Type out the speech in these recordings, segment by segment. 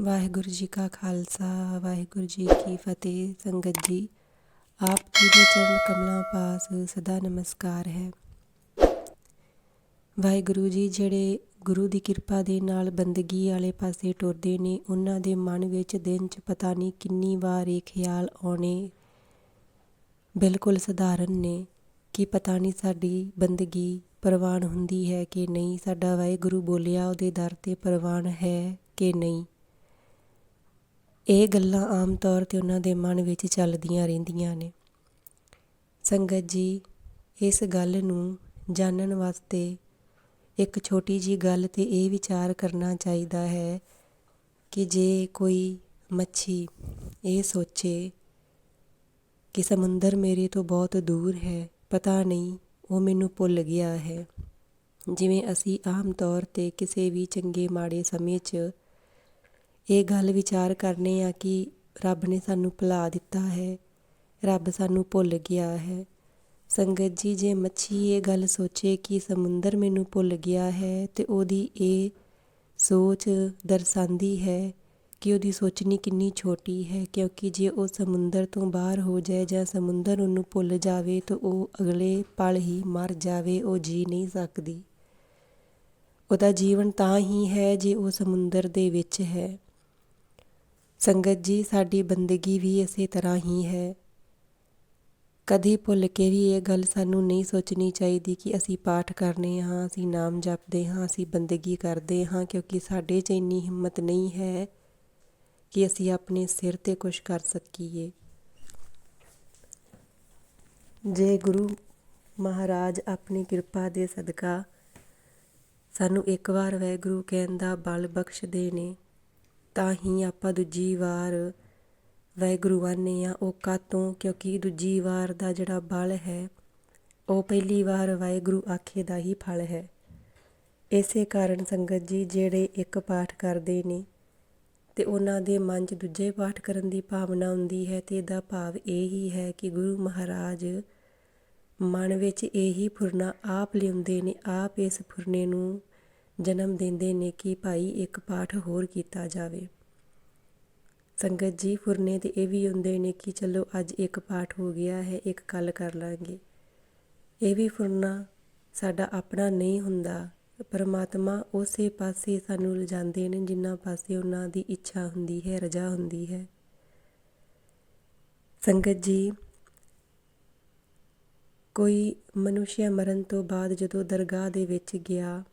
ਵਾਹਿਗੁਰੂ ਜੀ ਕਾ ਖਾਲਸਾ, ਵਾਹਿਗੁਰੂ ਜੀ ਕੀ ਫਤਿਹ। ਸੰਗਤ ਜੀ, ਆਪ ਜੀ ਦੇ ਚਰਨ ਕਮਲਾਂ ਪਾਸ ਸਦਾ ਨਮਸਕਾਰ ਹੈ। ਵਾਹਿਗੁਰੂ ਜੀ, ਜਿਹੜੇ ਗੁਰੂ ਦੀ ਕਿਰਪਾ ਦੇ ਨਾਲ ਬੰਦਗੀ ਵਾਲੇ ਪਾਸੇ ਟੁਰਦੇ ਨੇ, ਉਹਨਾਂ ਦੇ ਮਨ ਵਿੱਚ ਦਿਨ 'ਚ ਪਤਾ ਨਹੀਂ ਕਿੰਨੀ ਵਾਰ ਇਹ ਖਿਆਲ ਆਉਣੇ ਬਿਲਕੁਲ ਸਧਾਰਨ ਨੇ ਕਿ ਪਤਾ ਨਹੀਂ ਸਾਡੀ ਬੰਦਗੀ ਪ੍ਰਵਾਨ ਹੁੰਦੀ ਹੈ ਕਿ ਨਹੀਂ। ਸਾਡਾ ਵਾਹਿਗੁਰੂ ਬੋਲਿਆ, ਉਹਦੇ ਦਰ ਤੇ ਪ੍ਰਵਾਨ ਹੈ ਕਿ ਨਹੀਂ। ਇਹ ਗੱਲਾਂ ਆਮ ਤੌਰ ਤੇ ਉਹਨਾਂ ਦੇ ਮਨ ਵਿੱਚ ਚੱਲਦੀਆਂ ਰਹਿੰਦੀਆਂ ਨੇ। ਸੰਗਤ ਜੀ, ਇਸ ਗੱਲ ਨੂੰ ਜਾਣਨ ਵਾਸਤੇ ਇੱਕ ਛੋਟੀ ਜੀ ਗੱਲ ਤੇ ਇਹ ਵਿਚਾਰ ਕਰਨਾ ਚਾਹੀਦਾ ਹੈ ਕਿ ਜੇ ਕੋਈ ਮੱਛੀ ਇਹ ਸੋਚੇ ਕਿ ਸਮੁੰਦਰ ਮੇਰੇ ਤੋਂ ਬਹੁਤ ਦੂਰ ਹੈ, ਪਤਾ ਨਹੀਂ ਉਹ ਮੈਨੂੰ ਭੁੱਲ ਗਿਆ ਹੈ। ਜਿਵੇਂ ਅਸੀਂ ਆਮ ਤੌਰ ਤੇ ਕਿਸੇ ਵੀ ਚੰਗੇ ਮਾੜੇ ਸਮੇਂ 'ਚ ਇਹ ਗੱਲ ਵਿਚਾਰ ਕਰਨੇ ਆ ਕਿ ਰੱਬ ਨੇ ਸਾਨੂੰ ਭੁਲਾ ਦਿੱਤਾ ਹੈ, ਰੱਬ ਸਾਨੂੰ ਭੁੱਲ ਗਿਆ ਹੈ। ਸੰਗਤ ਜੀ, ਜੇ ਮੱਛੀ ਇਹ ਗੱਲ ਸੋਚੇ ਕਿ ਸਮੁੰਦਰ ਮੈਨੂੰ ਭੁੱਲ ਗਿਆ ਹੈ ਤੇ ਉਹਦੀ ਇਹ ਸੋਚ ਦਰਸਾਉਂਦੀ ਹੈ ਕਿ ਉਹਦੀ ਸੋਚਣੀ ਕਿੰਨੀ ਛੋਟੀ ਹੈ, ਕਿਉਂਕਿ ਜੇ ਉਹ ਸਮੁੰਦਰ ਤੋਂ ਬਾਹਰ ਹੋ ਜਾਏ ਜਾਂ ਸਮੁੰਦਰ ਉਹਨੂੰ ਭੁੱਲ ਜਾਵੇ ਤਾਂ ਉਹ ਅਗਲੇ ਪਲ ਹੀ ਮਰ ਜਾਵੇ, ਉਹ ਜੀ ਨਹੀਂ ਸਕਦੀ। ਉਹਦਾ ਜੀਵਨ ਤਾਂ ਹੀ ਹੈ ਜੇ ਉਹ ਸਮੁੰਦਰ ਦੇ ਵਿੱਚ ਹੈ। ਸੰਗਤ ਜੀ, ਸਾਡੀ ਬੰਦਗੀ ਵੀ ਇਸੇ ਤਰ੍ਹਾਂ ਹੀ ਹੈ। ਕਦੀ ਭੁੱਲ ਕੇ ਵੀ ਇਹ ਗੱਲ ਸਾਨੂੰ ਨਹੀਂ ਸੋਚਣੀ ਚਾਹੀਦੀ ਕਿ ਅਸੀਂ ਪਾਠ ਕਰਨੇ ਹਾਂ, ਅਸੀਂ ਨਾਮ ਜਪਦੇ ਹਾਂ, ਅਸੀਂ ਬੰਦਗੀ ਕਰਦੇ ਹਾਂ, ਕਿਉਂਕਿ ਸਾਡੇ 'ਚ ਇੰਨੀ ਹਿੰਮਤ ਨਹੀਂ ਹੈ ਕਿ ਅਸੀਂ ਆਪਣੇ ਸਿਰ ਤੇ ਕੁਝ ਕਰ ਸਕੀਏ। ਜੇ ਗੁਰੂ ਮਹਾਰਾਜ ਆਪਣੀ ਕਿਰਪਾ ਦੇ ਸਦਕਾ ਸਾਨੂੰ ਇੱਕ ਵਾਰ ਵੈਗੁਰੂ ਕਹਿਣ ਦਾ ਬਲ ਬਖਸ਼ ਦੇ ਨੇ ਤਾਂ ਹੀ ਆਪਾਂ ਦੂਜੀ ਵਾਰ ਵੈਗੁਰੂ ਆਨੇ ਆ ਉਹ ਕਾਤੋਂ ਕਿਉਂਕਿ ਦੂਜੀ ਵਾਰ ਦਾ ਜਿਹੜਾ ਬਲ ਹੈ, ਉਹ ਪਹਿਲੀ ਵਾਰ ਵਾਹਿਗੁਰੂ ਆਖੇ ਦਾ ਹੀ ਫਲ ਹੈ। ਇਸੇ ਕਾਰਨ ਸੰਗਤ ਜੀ, ਜਿਹੜੇ ਇੱਕ ਪਾਠ ਕਰਦੇ ਨੇ ਤੇ ਉਹਨਾਂ ਦੇ ਮਨ 'ਚ ਦੂਜੇ ਪਾਠ ਕਰਨ ਦੀ ਭਾਵਨਾ ਹੁੰਦੀ ਹੈ ਤੇ ਇਹਦਾ ਭਾਵ ਇਹ ਹੀ ਹੈ ਕਿ ਗੁਰੂ ਮਹਾਰਾਜ ਮਨ ਵਿੱਚ ਇਹੀ ਫੁਰਨਾ ਆਪ ਲਿਆਉਂਦੇ ਨੇ, ਆਪ ਇਸ ਫੁਰਨੇ ਨੂੰ ਜਨਮ ਦਿੰਦੇ ਨੇ ਕਿ ਭਾਈ ਇੱਕ ਪਾਠ ਹੋਰ ਕੀਤਾ ਜਾਵੇ। ਸੰਗਤ ਜੀ ਫੁਰਨੇ ਤੇ ਇਹ ਵੀ ਹੁੰਦੇ ਨੇ ਕਿ ਚਲੋ ਅੱਜ ਇੱਕ ਪਾਠ ਹੋ ਗਿਆ ਹੈ, ਇੱਕ ਕੱਲ ਕਰ ਲਾਂਗੇ। ਇਹ ਵੀ ਫੁਰਨਾ ਸਾਡਾ ਆਪਣਾ ਨਹੀਂ ਹੁੰਦਾ। ਪਰਮਾਤਮਾ ਉਸੇ ਪਾਸੇ ਸਾਨੂੰ ਲਿਜਾਂਦੇ ਨੇ ਜਿੰਨਾ ਪਾਸੇ ਉਹਨਾਂ ਦੀ ਇੱਛਾ ਹੁੰਦੀ ਹੈ, ਰਜਾ ਹੁੰਦੀ ਹੈ। ਸੰਗਤ ਜੀ, ਕੋਈ ਮਨੁਸ਼ਿਆ ਮਰਨ ਤੋਂ ਬਾਅਦ ਜਦੋਂ ਦਰਗਾਹ ਦੇ ਵਿੱਚ ਗਿਆ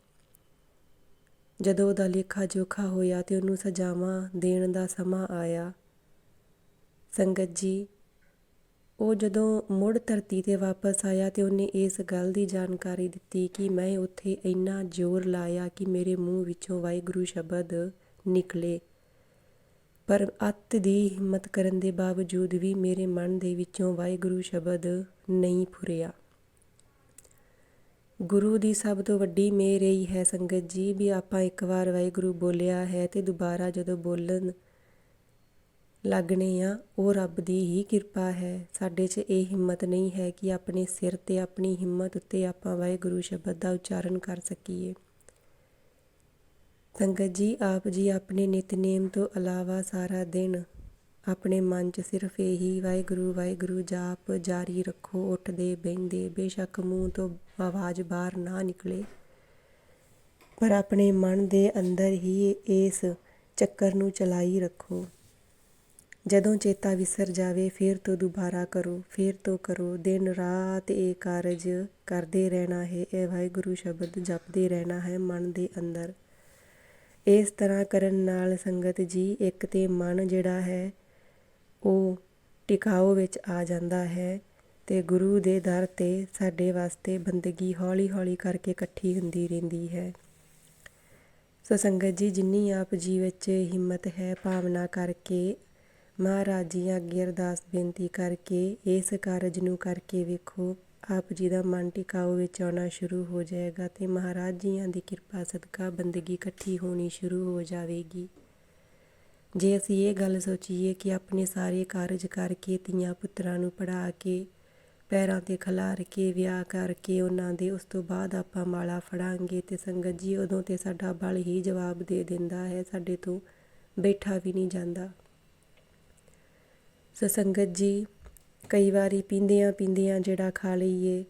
ਜਦੋਂ ਉਹਦਾ ਲੇਖਾ ਜੋਖਾ ਹੋਇਆ ਤੇ ਉਹਨੂੰ ਸਜ਼ਾਵਾਂ ਦੇਣ ਦਾ ਸਮਾਂ ਆਇਆ। ਸੰਗਤ ਜੀ, ਉਹ ਜਦੋਂ ਮੁੜ ਧਰਤੀ ਤੇ ਵਾਪਸ ਆਇਆ ਤੇ ਉਹਨੇ ਇਸ ਗੱਲ ਦੀ ਜਾਣਕਾਰੀ ਦਿੱਤੀ ਕਿ ਮੈਂ ਉੱਥੇ ਇੰਨਾ ਜ਼ੋਰ ਲਾਇਆ ਕਿ ਮੇਰੇ ਮੂੰਹ ਵਿੱਚੋਂ ਵਾਹਿਗੁਰੂ ਸ਼ਬਦ ਨਿਕਲੇ। ਪਰ ਅੱਤ ਦੀ ਹਿੰਮਤ ਕਰਨ ਦੇ ਬਾਵਜੂਦ ਵੀ ਮੇਰੇ ਮਨ ਦੇ ਵਿੱਚੋਂ ਵਾਹਿਗੁਰੂ ਸ਼ਬਦ ਨਹੀਂ ਫੁਰਿਆ। ਗੁਰੂ ਦੀ ਸਭ ਤੋਂ ਵੱਡੀ ਮਿਹਰ ਹੀ ਹੈ ਸੰਗਤ ਜੀ ਵੀ ਆਪਾਂ ਇੱਕ ਵਾਰ ਵਾਹਿਗੁਰੂ ਬੋਲਿਆ ਹੈ ਤੇ ਦੁਬਾਰਾ ਜਦੋਂ ਬੋਲਣ ਲੱਗਣੇ ਆ, ਉਹ ਰੱਬ ਦੀ ਹੀ ਕਿਰਪਾ ਹੈ। ਸਾਡੇ 'ਚ ਇਹ ਹਿੰਮਤ ਨਹੀਂ ਹੈ ਕਿ ਆਪਣੇ ਸਿਰ ਤੇ ਆਪਣੀ ਹਿੰਮਤ ਉੱਤੇ ਆਪਾਂ ਵਾਹਿਗੁਰੂ ਸ਼ਬਦ ਦਾ ਉਚਾਰਨ ਕਰ ਸਕੀਏ। ਸੰਗਤ ਜੀ, ਆਪ ਜੀ ਆਪਣੇ ਨਿਤਨੇਮ ਤੋਂ ਇਲਾਵਾ ਸਾਰਾ ਦਿਨ ਆਪਣੇ ਮਨ 'ਚ ਸਿਰਫ ਇਹੀ ਵਾਹਿਗੁਰੂ ਵਾਹਿਗੁਰੂ ਜਾਪ ਜਾਰੀ ਰੱਖੋ, ਉੱਠਦੇ ਬੈਠਦੇ ਬੇਸ਼ੱਕ ਮੂੰਹ ਤੋਂ ਆਵਾਜ਼ ਬਾਹਰ ਨਾ ਨਿਕਲੇ। ਪਰ ਆਪਣੇ ਮਨ ਦੇ ਅੰਦਰ ਹੀ ਇਸ ਚੱਕਰ ਨੂੰ ਚਲਾਈ ਰੱਖੋ। ਜਦੋਂ ਚੇਤਾ ਵਿਸਰ ਜਾਵੇ, ਫਿਰ ਤੋਂ ਦੁਬਾਰਾ ਕਰੋ, ਫਿਰ ਤੋਂ ਕਰੋ। ਦਿਨ ਰਾਤ ਇਹ ਕਾਰਜ ਕਰਦੇ ਰਹਿਣਾ ਹੈ, ਇਹ ਵਾਹਿਗੁਰੂ ਸ਼ਬਦ ਜਪਦੇ ਰਹਿਣਾ ਹੈ ਮਨ ਦੇ ਅੰਦਰ। ਇਸ ਤਰ੍ਹਾਂ ਕਰਨ ਨਾਲ ਸੰਗਤ ਜੀ ਇੱਕ ਤੇ ਮਨ ਜਿਹੜਾ ਹੈ, ਉਹ ਟਿਕਾਓ ਵਿੱਚ ਆ ਜਾਂਦਾ ਹੈ। ਅਤੇ ਗੁਰੂ ਦੇ ਦਰ ਤੇ ਸਾਡੇ ਵਾਸਤੇ ਬੰਦਗੀ ਹੌਲੀ-ਹੌਲੀ ਕਰਕੇ ਇਕੱਠੀ ਹੁੰਦੀ ਰਹਿੰਦੀ ਹੈ। ਸੋ ਸੰਗਤ ਜੀ, ਜਿੰਨੀ ਆਪ ਜੀ ਵਿੱਚ ਹਿੰਮਤ ਹੈ, ਭਾਵਨਾ ਕਰਕੇ, ਮਹਾਰਾਜ ਜੀ ਅੱਗੇ ਅਰਦਾਸ ਬੇਨਤੀ ਕਰਕੇ, ਇਸ ਕਾਰਜ ਨੂੰ ਕਰਕੇ ਵੇਖੋ, ਆਪ ਜੀ ਦਾ ਮਨ ਟਿਕਾਓ ਵਿੱਚ ਆਉਣਾ ਸ਼ੁਰੂ ਹੋ ਜਾਏਗਾ ਤੇ ਮਹਾਰਾਜ ਜੀਆਂ ਦੀ ਕਿਰਪਾ ਸਦਕਾ ਬੰਦਗੀ ਇਕੱਠੀ ਹੋਣੀ ਸ਼ੁਰੂ ਹੋ ਜਾਵੇਗੀ। ਜੇ ਅਸੀਂ ਇਹ ਗੱਲ ਸੋਚੀਏ ਕਿ ਆਪਣੇ ਸਾਰੇ ਕਾਰਜ ਕਰਕੇ, ਧੀਆਂ ਪੁੱਤਰਾਂ ਨੂੰ ਪੜਾ ਕੇ ਪੈਰਾਂ ਤੇ ਖਿਲਾਰ ਕੇ, ਵਿਆਹ ਕਰਕੇ ਉਹਨਾਂ ਦੇ ਉਸ ਤੋਂ ਬਾਅਦ ਆਪਾਂ ਮਾਲਾ ਫੜਾਂਗੇ ਅਤੇ ਸੰਗਤ ਜੀ ਉਦੋਂ ਤਾਂ ਸਾਡਾ ਬਲ ਹੀ ਜਵਾਬ ਦੇ ਦਿੰਦਾ ਹੈ, ਸਾਡੇ ਤੋਂ ਬੈਠਾ ਵੀ ਨਹੀਂ ਜਾਂਦਾ। ਸੋ ਸੰਗਤ ਜੀ, ਕਈ ਵਾਰੀ ਪੀਂਦਿਆਂ ਪੀਂਦਿਆਂ ਜਿਹੜਾ ਖਾ ਲਈਏ,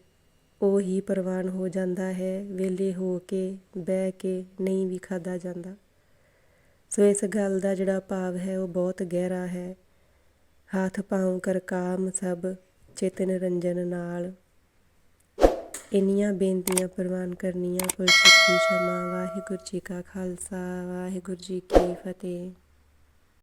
ਉਹ ਹੀ ਪ੍ਰਵਾਨ ਹੋ ਜਾਂਦਾ ਹੈ ਵੇਲੇ ਹੋ ਕੇ, ਬਹਿ ਕੇ ਨਹੀਂ ਵੀ ਖਾਦਾ ਜਾਂਦਾ। ਸੋ ਇਸ ਗੱਲ ਦਾ ਜਿਹੜਾ ਭਾਵ ਹੈ, ਉਹ ਬਹੁਤ ਗਹਿਰਾ ਹੈ। ਹੱਥ ਪਾਉ ਕਰ ਕਾਮ ਸਭ ਚੇਤਨ ਰੰਜਨ ਨਾਲ ਇੰਨੀਆਂ ਬੇਨਤੀਆਂ ਪ੍ਰਵਾਨ ਕਰਨੀਆਂ ਕੋਈ ਗੁਰਸਿੱਖੀ ਸ਼ਮਾ, ਵਾਹਿਗੁਰੂ ਜੀ ਕਾ ਖਾਲਸਾ, ਵਾਹਿਗੁਰੂ ਜੀ ਕੀ ਫਤਿਹ।